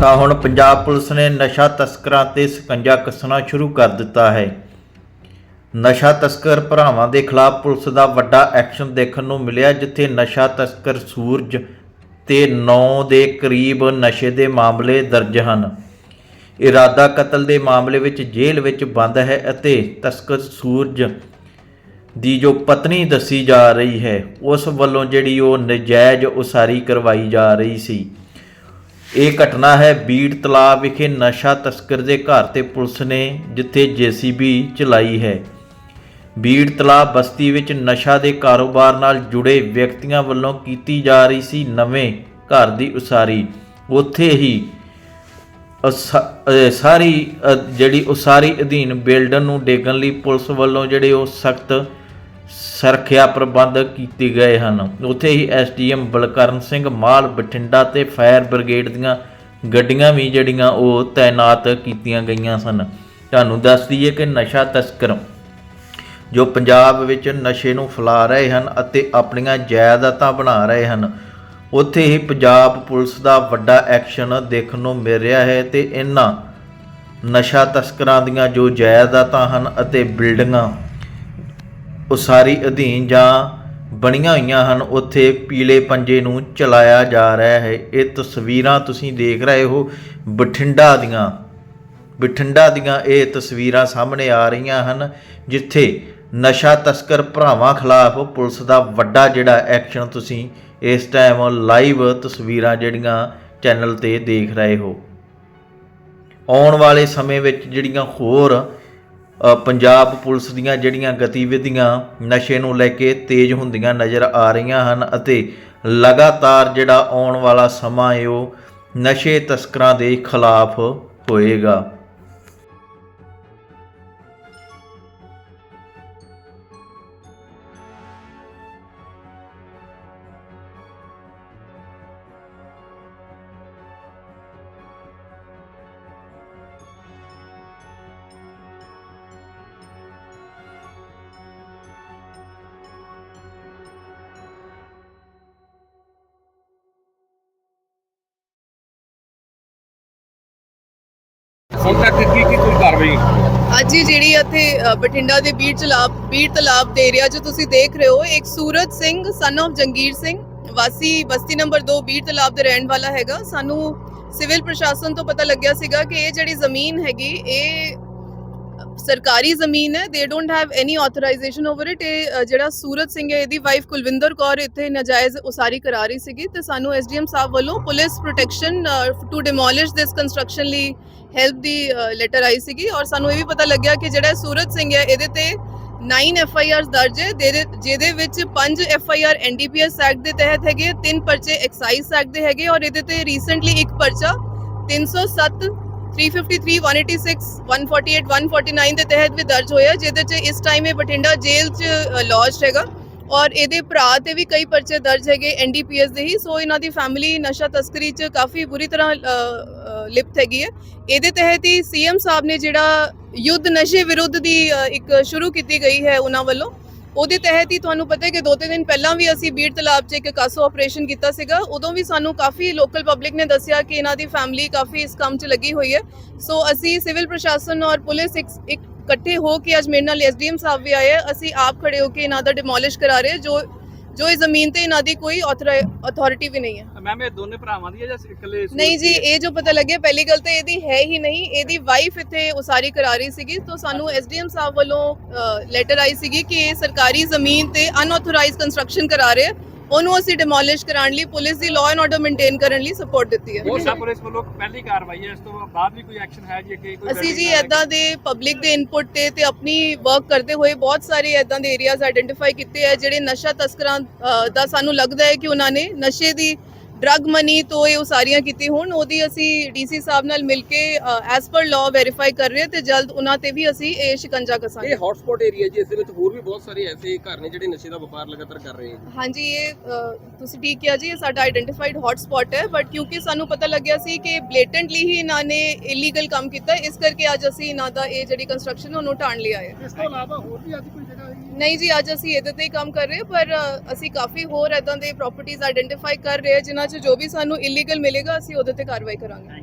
ਤਾਂ ਹੁਣ ਪੰਜਾਬ ਪੁਲਿਸ ਨੇ ਨਸ਼ਾ ਤਸਕਰਾਂ ਤੇ ਸਕੰਜਾ ਕੱਸਣਾ ਸ਼ੁਰੂ ਕਰ ਦਿੱਤਾ ਹੈ। ਨਸ਼ਾ ਤਸਕਰ ਭਰਾਵਾਂ ਦੇ ਖਿਲਾਫ ਪੁਲਿਸ ਦਾ ਵੱਡਾ ਐਕਸ਼ਨ ਦੇਖਣ ਨੂੰ ਮਿਲਿਆ, ਜਿੱਥੇ ਨਸ਼ਾ ਤਸਕਰ ਸੂਰਜ ਤੇ 9 ਦੇ ਕਰੀਬ ਨਸ਼ੇ ਦੇ ਮਾਮਲੇ ਦਰਜ ਹਨ। ਇਰਾਦਾ ਕਤਲ ਦੇ ਮਾਮਲੇ ਵਿੱਚ ਜੇਲ੍ਹ ਵਿੱਚ ਬੰਦ ਹੈ ਅਤੇ ਤਸਕਰ ਸੂਰਜ ਦੀ ਜੋ ਪਤਨੀ ਦੱਸੀ ਜਾ ਰਹੀ ਹੈ, ਉਸ ਵੱਲੋਂ ਜਿਹੜੀ ਉਹ ਨਜਾਇਜ਼ ਉਸਾਰੀ ਕਰਵਾਈ ਜਾ ਰਹੀ ਸੀ। ਇਹ ਘਟਨਾ ਹੈ ਬੀੜ ਤਲਾਬ ਵਿਖੇ ਨਸ਼ਾ ਤਸਕਰ ਦੇ ਘਰ ਤੇ ਪੁਲਿਸ ਨੇ, ਜਿੱਥੇ ਜੀਸੀਬੀ ਚਲਾਈ ਹੈ। ਬੀੜ ਤਲਾਬ ਬਸਤੀ ਵਿੱਚ ਨਸ਼ਾ ਦੇ ਕਾਰੋਬਾਰ ਨਾਲ ਜੁੜੇ ਵਿਅਕਤੀਆਂ ਵੱਲੋਂ ਕੀਤੀ ਜਾ ਰਹੀ ਸੀ ਨਵੇਂ ਘਰ ਦੀ ਉਸਾਰੀ। ਉੱਥੇ ਹੀ ਸਾਰੀ ਜਿਹੜੀ ਉਸਾਰੀ ਅਧੀਨ ਬਿਲਡਰ ਨੂੰ ਡੇਗਣ ਲਈ ਪੁਲਿਸ ਵੱਲੋਂ ਜਿਹੜੇ ਉਹ ਸਖਤ ਸੁਰੱਖਿਆ ਪ੍ਰਬੰਧ ਕੀਤੇ ਗਏ ਹਨ। ਉੱਥੇ ਹੀ ਐਸਡੀਐਮ ਬਲਕਰਨ ਸਿੰਘ ਮਾਲ ਬਠਿੰਡਾ ਤੇ ਫਾਇਰ ਬ੍ਰਿਗੇਡ ਦੀਆਂ ਗੱਡੀਆਂ ਵੀ ਜਿਹੜੀਆਂ ਉਹ ਤਾਇਨਾਤ ਕੀਤੀਆਂ ਗਈਆਂ ਸਨ। ਤੁਹਾਨੂੰ ਦੱਸ ਦਈਏ ਕਿ ਨਸ਼ਾ ਤਸਕਰ ਜੋ ਪੰਜਾਬ ਵਿੱਚ ਨਸ਼ੇ ਨੂੰ ਫੈਲਾ ਰਹੇ ਹਨ ਅਤੇ ਆਪਣੀਆਂ ਜਾਇਦਾਦਾਂ ਬਣਾ ਰਹੇ ਹਨ, ਉੱਥੇ ਹੀ ਪੰਜਾਬ ਪੁਲਿਸ ਦਾ ਵੱਡਾ ਐਕਸ਼ਨ ਦੇਖਣ ਨੂੰ ਮਿਲ ਰਿਹਾ ਹੈ ਤੇ ਇਹਨਾਂ ਨਸ਼ਾ ਤਸਕਰਾਂ ਦੀਆਂ ਜੋ ਜਾਇਦਾਦਾਂ ਹਨ ਅਤੇ ਬਿਲਡਿੰਗਾਂ ਉਸਾਰੀ ਅਧੀਨ ਜਾਂ ਬਣੀਆਂ ਹੋਈਆਂ ਹਨ, ਉੱਥੇ ਪੀਲੇ ਪੰਜੇ ਨੂੰ ਚਲਾਇਆ ਜਾ ਰਿਹਾ ਹੈ। ਇਹ ਤਸਵੀਰਾਂ ਤੁਸੀਂ ਦੇਖ ਰਹੇ ਹੋ। ਬਠਿੰਡਾ ਦੀਆਂ ਬਠਿੰਡਾ ਦੀਆਂ ਇਹ ਤਸਵੀਰਾਂ ਸਾਹਮਣੇ ਆ ਰਹੀਆਂ ਹਨ, ਜਿੱਥੇ ਨਸ਼ਾ ਤਸਕਰ ਭਰਾਵਾਂ ਖਿਲਾਫ ਪੁਲਿਸ ਦਾ ਵੱਡਾ ਜਿਹੜਾ ਐਕਸ਼ਨ ਤੁਸੀਂ ਇਸ ਟਾਈਮ ਲਾਈਵ ਤਸਵੀਰਾਂ ਜਿਹੜੀਆਂ ਚੈਨਲ ਤੇ ਦੇਖ ਰਹੇ ਹੋ। ਆਉਣ ਵਾਲੇ ਸਮੇਂ ਵਿੱਚ ਜਿਹੜੀਆਂ ਹੋਰ ਪੰਜਾਬ ਪੁਲਿਸ ਦੀਆਂ ਜਿਹੜੀਆਂ ਗਤੀਵਿਧੀਆਂ ਨਸ਼ੇ ਨੂੰ ਲੈ ਕੇ ਤੇਜ਼ ਹੁੰਦੀਆਂ ਨਜ਼ਰ ਆ ਰਹੀਆਂ ਹਨ ਅਤੇ ਲਗਾਤਾਰ ਜਿਹੜਾ ਆਉਣ ਵਾਲਾ ਸਮਾਂ ਹੈ ਉਹ ਨਸ਼ੇ ਤਸਕਰਾਂ ਦੇ ਖਿਲਾਫ ਹੋਏਗਾ। ਹੁਣ ਤੱਕ ਕੀ ਕੀ ਕੋਈ ਕਾਰਵਾਈ ਅੱਜ ਹੀ ਜਿਹੜੀ ਇੱਥੇ ਬਠਿੰਡਾ ਦੇ ਬੀੜ ਤਲਾਬ ਬੀੜ ਤਲਾਬ ਦੇ ਏਰੀਆ 'ਚ ਤੁਸੀਂ ਦੇਖ ਰਹੇ ਹੋ, ਇੱਕ ਸੂਰਜ ਸਿੰਘ ਸਨ of ਜੰਗੀਰ ਸਿੰਘ, ਵਾਸੀ, ਬਸਤੀ ਨੰਬਰ 2 ਬੀੜ ਤਲਾਬ ਦੇ ਰਹਿਣ ਵਾਲਾ ਹੈਗਾ। ਸਾਨੂੰ ਸਿਵਲ ਪ੍ਰਸ਼ਾਸਨ ਤੋਂ ਪਤਾ ਲੱਗਿਆ ਸੀਗਾ ਕਿ ਇਹ ਜਿਹੜੀ ਜ਼ਮੀਨ ਹੈਗੀ, ਇਹ ਸਰਕਾਰੀ ਜ਼ਮੀਨ ਹੈ they don't have any authorization over it ਇਹ ਜਿਹੜਾ ਸੂਰਤ ਸਿੰਘ ਹੈ, ਇਹਦੀ ਵਾਈਫ ਕੁਲਵਿੰਦਰ ਕੌਰ ਇੱਥੇ ਨਜਾਇਜ਼ ਉਸਾਰੀ ਕਰਾ ਰਹੀ ਸੀਗੀ ਤੇ ਸਾਨੂੰ ਐਸਡੀਐਮ ਸਾਹਿਬ ਵੱਲੋਂ police protection to demolish this construction ਲਈ ਹੈਲਪ ਦੀ ਲੈਟਰ ਆਈ ਸੀਗੀ ਔਰ ਸਾਨੂੰ ਇਹ ਵੀ ਪਤਾ ਲੱਗਿਆ ਕਿ ਜਿਹੜਾ ਸੂਰਜ ਸਿੰਘ ਹੈ, ਇਹਦੇ ਤੇ 9 ਐਫ ਆਈ ਆਰ ਦਰਜ ਹੈ ਜਿਹਦੇ ਜਿਹਦੇ ਵਿੱਚ 5 F I R N D P S act ਦੇ ਤਹਿਤ ਹੈਗੇ ਤਿੰਨ ਪਰਚੇ ਐਕਸਾਈਜ਼ ਐਕਟ ਦੇ ਹੈਗੇ ਔਰ ਇਹਦੇ ਤੇ ਰੀਸੈਂਟਲੀ ਇੱਕ ਪਰਚਾ 307 353 186 148 149 ਦੇ ਤਹਿਤ ਵੀ ਦਰਜ ਹੋਇਆ, ਜਿਹਦੇ ਚ ਇਸ ਟਾਈਮ ਇਹ ਬਠਿੰਡਾ ਜੇਲ੍ਹ ਚ ਲੌਜਡ ਹੈਗਾ ਔਰ ਇਹਦੇ ਭਰਾ ਤੇ ਵੀ ਕਈ ਪਰਚੇ ਦਰਜ ਹੈਗੇ ਐਨਡੀਪੀਐਸ ਦੇ ਹੀ ਸੋ ਇਹਨਾਂ ਦੀ ਫੈਮਿਲੀ ਨਸ਼ਾ ਤਸਕਰੀ ਚ ਕਾਫੀ ਬੁਰੀ ਤਰ੍ਹਾਂ ਲਿਪਤ ਹੈਗੀ ਹੈ। ਇਹਦੇ ਤਹਿਤ ਹੀ ਸੀਐਮ ਸਾਹਿਬ ਨੇ ਜਿਹੜਾ ਯੁੱਧ ਨਸ਼ੇ ਵਿਰੁੱਧ ਦੀ ਇੱਕ ਸ਼ੁਰੂ ਕੀਤੀ ਗਈ ਹੈ ਉਹਨਾਂ ਵੱਲੋਂ ਉਹਦੇ ਤਹਿਤ ਹੀ ਤੁਹਾਨੂੰ ਪਤਾ ਹੈ ਕਿ ਦੋ ਤਿੰਨ ਦਿਨ ਪਹਿਲਾਂ ਵੀ ਅਸੀਂ ਬੀੜ ਤਲਾਬ 'ਚ ਇੱਕ ਕਾਸੋ ਆਪਰੇਸ਼ਨ ਕੀਤਾ ਸੀਗਾ, ਉਦੋਂ ਵੀ ਸਾਨੂੰ ਕਾਫੀ ਲੋਕਲ ਪਬਲਿਕ ਨੇ ਦੱਸਿਆ ਕਿ ਇਹਨਾਂ ਦੀ ਫੈਮਿਲੀ ਕਾਫੀ ਇਸ ਕੰਮ 'ਚ ਲੱਗੀ ਹੋਈ ਹੈ। ਸੋ ਅਸੀਂ ਸਿਵਲ ਪ੍ਰਸ਼ਾਸਨ ਔਰ ਪੁਲਿਸ ਇੱਕ ਇੱਕ ਇਕੱਠੇ ਹੋ ਕੇ ਅੱਜ ਮੇਰੇ ਨਾਲ ਐਸਡੀਐਮ ਸਾਹਿਬ ਵੀ ਆਏ ਆ ਅਸੀਂ ਆਪ ਖੜੇ ਹੋ ਕੇ ਇਹਨਾਂ ਦਾ ਡਿਮੋਲਿਸ਼ ਕਰਾ ਰਹੇ ਜੋ ਜੋ ਇਸ ਜ਼ਮੀਨ ਤੇ ਇਹਨਾਂ ਦੀ ਕੋਈ ਅਥਾਰਟੀ ਵੀ ਨਹੀਂ ਹੈ। ਮੈਮ ਇਹ ਦੋਨੇ ਭਰਾਵਾਂ ਦੀ ਹੈ ਜਾਂ ਇਕੱਲੇ ਨਹੀਂ ਜੀ? ਇਹ ਜੋ ਪਤਾ ਲੱਗਿਆ ਪਹਿਲੀ ਗੱਲ ਤਾਂ ਇਹਦੀ ਹੈ ਹੀ ਨਹੀਂ। ਇਹਦੀ ਵਾਈਫ ਇੱਥੇ ਉਸਾਰੀ ਕਰਾ ਰਹੀ ਸੀਗੀ ਤਾਂ ਸਾਨੂੰ ਐਸਡੀਐਮ ਸਾਹਿਬ ਵੱਲੋਂ ਲੈਟਰ ਆਈ ਸੀਗੀ ਕਿ ਇਹ ਸਰਕਾਰੀ ਜ਼ਮੀਨ ਤੇ ਅਨਆਥੋਰਾਈਜ਼ਡ ਕੰਸਟਰਕਸ਼ਨ ਕਰਾ ਰਹੇ ਉਹਨੂੰ ਅਸੀਂ ਡਿਮੋਲਿਸ਼ ਕਰਾਉਣ ਲਈ ਪੁਲਿਸ ਦੀ ਲਾਅ ਐਂਡ ਆਰਡਰ ਮੇਨਟੇਨ ਕਰਨ ਲਈ ਸਪੋਰਟ ਦਿੱਤੀ ਹੈ। ਸਭ ਪੁਲਿਸ ਵੱਲੋਂ ਪਹਿਲੀ ਕਾਰਵਾਈ ਹੈ ਇਸ ਤੋਂ ਬਾਅਦ ਵੀ ਕੋਈ ਐਕਸ਼ਨ ਹੈ ਜੀ ਅੱਗੇ ਕੋਈ ਅਸੀਂ ਜੀ ਇਦਾਂ ਦੇ ਪਬਲਿਕ ਦੇ ਇਨਪੁਟ ਤੇ ਤੇ ਆਪਣੀ ਵਰਕ ਕਰਦੇ ਹੋਏ ਬਹੁਤ ਸਾਰੇ ਇਦਾਂ ਦੇ ਏਰੀਆਜ਼ ਆਇਡੈਂਟੀਫਾਈ ਕੀਤੇ ਆ ਜਿਹੜੇ ਨਸ਼ਾ ਤਸਕਰਾਂ ਦਾ ਸਾਨੂੰ ਲੱਗਦਾ ਹੈ ਕਿ ਉਹਨਾਂ ਨੇ ਨਸ਼ੇ ਦੀ ਡਰਗ ਮਨੀ ਤੋਂ ਇਹ ਉਸਾਰੀਆਂ ਕੀਤੀ। ਹੋਣ ਉਹਦੀ ਅਸੀਂ ਡੀਸੀ ਸਾਹਿਬ ਨਾਲ ਮਿਲ ਕੇ ਐਸ ਪਰ ਲਾਅ ਵੈਰੀਫਾਈ ਕਰ ਰਹੇ ਹਾਂ ਤੇ ਜਲਦ ਉਹਨਾਂ ਤੇ ਵੀ ਅਸੀਂ ਇਹ ਸ਼ਿਕੰਜਾ ਕਸਾਂਗੇ। ਇਹ ਹੌਟਸਪੌਟ ਏਰੀਆ ਜੀ ਇਸ ਦੇ ਵਿੱਚ ਹੋਰ ਵੀ ਬਹੁਤ ਸਾਰੇ ਐਸੇ ਘਰ ਨੇ ਜਿਹੜੇ ਨਸ਼ੇ ਦਾ ਵਪਾਰ ਲਗਾਤਾਰ ਕਰ ਰਹੇ ਹਨ ਹਾਂਜੀ ਇਹ ਤੁਸੀਂ ਠੀਕ ਕਿਹਾ ਜੀ ਇਹ ਸਾਡਾ ਆਇਡੈਂਟੀਫਾਈਡ ਹੌਟ ਸਪੌਟ ਹੈ ਬਟ ਕਿਉਂਕਿ ਸਾਨੂੰ ਪਤਾ ਲੱਗਿਆ ਸੀ ਕਿ ਬਲੇਟੈਂਟਲੀ ਹੀ ਇਹਨਾਂ ਨੇ ਇਲੀਗਲ ਕੰਮ ਕੀਤਾ ਇਸ ਕਰਕੇ ਅੱਜ ਅਸੀਂ ਇਹਨਾਂ ਦਾ ਇਹ ਜਿਹੜੀ ਕੰਸਟਰਕਸ਼ਨ ਉਹਨੂੰ ਢਾਣ ਲਿਆ ਹੈ। ਇਸ ਤੋਂ ਇਲਾਵਾ ਹੋਰ ਵੀ ਅੱਜ ਕੋਈ ਜਗ੍ਹਾ ਹੈਗੀ ਨਹੀਂ ਜੀ ਅੱਜ ਅਸੀਂ ਇਹਦੇ ਤੇ ਹੀ ਕੰਮ ਕਰ ਰਹੇ ਹਾਂ ਪਰ ਅ, ਅਸੀਂ ਕਾਫੀ ਹੋਰ ਇਦਾਂ ਦੇ ਪ੍ਰਾਪਰਟੀਆਂ ਆਇਡੈਂਟੀਫਾਈ ਕਰ ਰਹੇ ਜਿਨ੍ਹਾਂ 'ਚ ਜੋ ਵੀ ਸਾਨੂੰ ਇਲੀਗਲ ਮਿਲੇਗਾ ਅਸੀਂ ਉਹਦੇ ਤੇ ਕਾਰਵਾਈ ਕਰਾਂਗੇ।